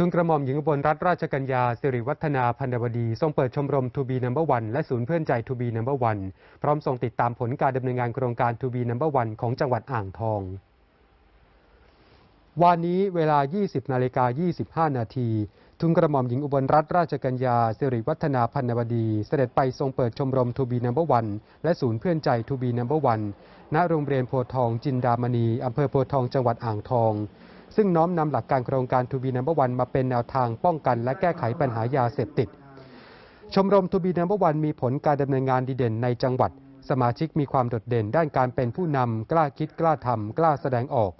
ทุนกระหม่อมหญิงอุบลรัตนราชกัญญาสิริวัฒนาพันธวดี ทรงเปิดชมรมทูบีนัมเบอร์วันและศูนย์เพื่อนใจทูบีนัมเบอร์วันพร้อมทรงติดตามผลการดำเนินงานโครงการทูบีนัมเบอร์วันของจังหวัดอ่างทอง วันนี้เวลา 20 นาฬิกา 25 นาที ทุนกระหม่อมหญิงอุบลรัตนราชกัญญาสิริวัฒนาพันธวดี เสด็จไปทรงเปิดชมรมทูบีนัมเบอร์วันและศูนย์เพื่อนใจทูบีนัมเบอร์วันณโรงเรียนโพทองจินดามณีอำเภอโพทองจังหวัดอ่างทอง ซึ่งน้อมนำหลักการโครงการทูบีนัมเบอร์วันมาเป็นแนวทางป้องกัน และแก้ไขปัญหายาเสพติด ชมรมทูบีนัมเบอร์วันมีผลการดำเนินงานดีเด่นในจังหวัด สมาชิกมีความโดดเด่นด้านการเป็นผู้นำกล้าคิดกล้าทำกล้าแสดงออก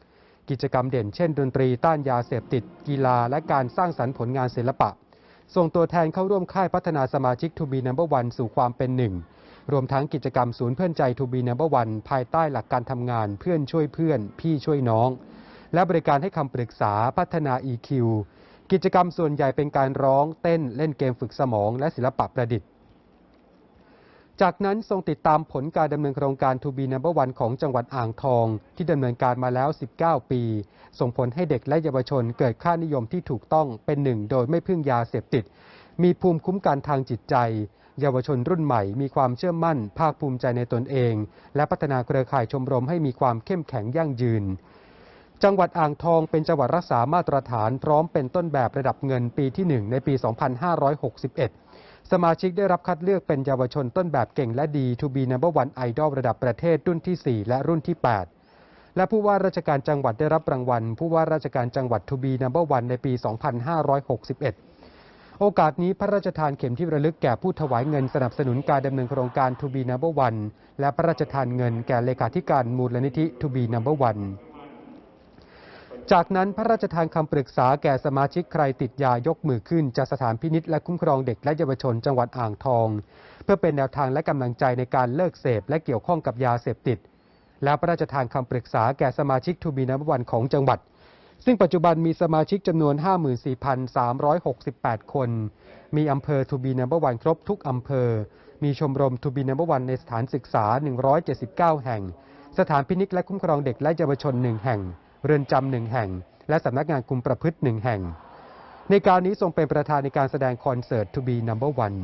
กิจกรรมเด่นเช่น ดนตรีต้านยาเสพติด กีฬา และการสร้างสรรค์ผลงานศิลปะ ส่งตัวแทนเข้าร่วมค่ายพัฒนาสมาชิกทูบีนัมเบอร์วันสู่ความเป็นหนึ่งรวมทั้งกิจกรรมศูนย์เพื่อนใจทูบีนัมเบอร์วันภายใต้หลักการทำงานเพื่อนช่วยเพื่อน พี่ช่วยน้อง และบริการให้คำปรึกษาพัฒนา EQ กิจกรรมส่วนใหญ่เป็นการร้องเต้นเล่นเกมฝึกสมองและศิลปะประดิษฐ์ จากนั้นทรงติดตามผลการดำเนินโครงการทูบีนัมเบอร์วันของจังหวัดอ่างทอง ที่ดำเนินการมาแล้ว 19 ปี ส่งผลให้เด็กและเยาวชนเกิดค่านิยมที่ถูกต้องเป็นหนึ่งโดยไม่พึ่งยาเสพติด มีภูมิคุ้มกันทางจิตใจ เยาวชนรุ่นใหม่ มีความเชื่อมั่น ภาคภูมิใจในตนเอง และพัฒนาเครือข่ายชมรมให้มีความเข้มแข็งยั่งยืน จังหวัดอ่างทองเป็นจังหวัดรักษามาตรฐานพร้อมเป็นต้นแบบระดับเงินปีที่ 1 ในปี 2561 สมาชิกได้รับคัดเลือกเป็นเยาวชนต้นแบบเก่งและดี To be number one idol ระดับประเทศรุ่นที่ 4 และรุ่นที่ 8 และผู้ว่าราชการจังหวัดได้รับรางวัล ผู้ว่าราชการจังหวัด To be number one ในปี 2561 โอกาสนี้พระราชทานเข็มที่ระลึกแก่ผู้ถวายเงินสนับสนุนการดำเนินโครงการ To be number one และพระราชทานเงินแก่เลขาธิการมูลนิธิ To be number one จากนั้นพระราชทานคำปรึกษาแก่สมาชิกใครติดยายกมือขึ้นจากสถานพินิษและคุ้มครองเด็กและเยาวชนจังหวัดอ่างทอง เพื่อเป็นแนวทางและกำลังใจในการเลิกเสพและเกี่ยวข้องกับยาเสพติด และพระราชทานคำปรึกษาแก่สมาชิกทูบีนับวันของจังหวัด ซึ่งปัจจุบันมีสมาชิกจำนวน 54,368 คน มีอำเภอทูบีนับวันครบทุกอำเภอ มีชมรมทูบีนับวันในสถานศึกษา 179 แห่ง สถานพินิษและคุ้มครองเด็กและเยาวชนหนึ่งแห่ง เรือนจำหนึ่งแห่ง และสำนักงานคุมประพฤติหนึ่งแห่ง ในการนี้ทรงเป็นประธานในการแสดงคอนเสิร์ต To Be Number One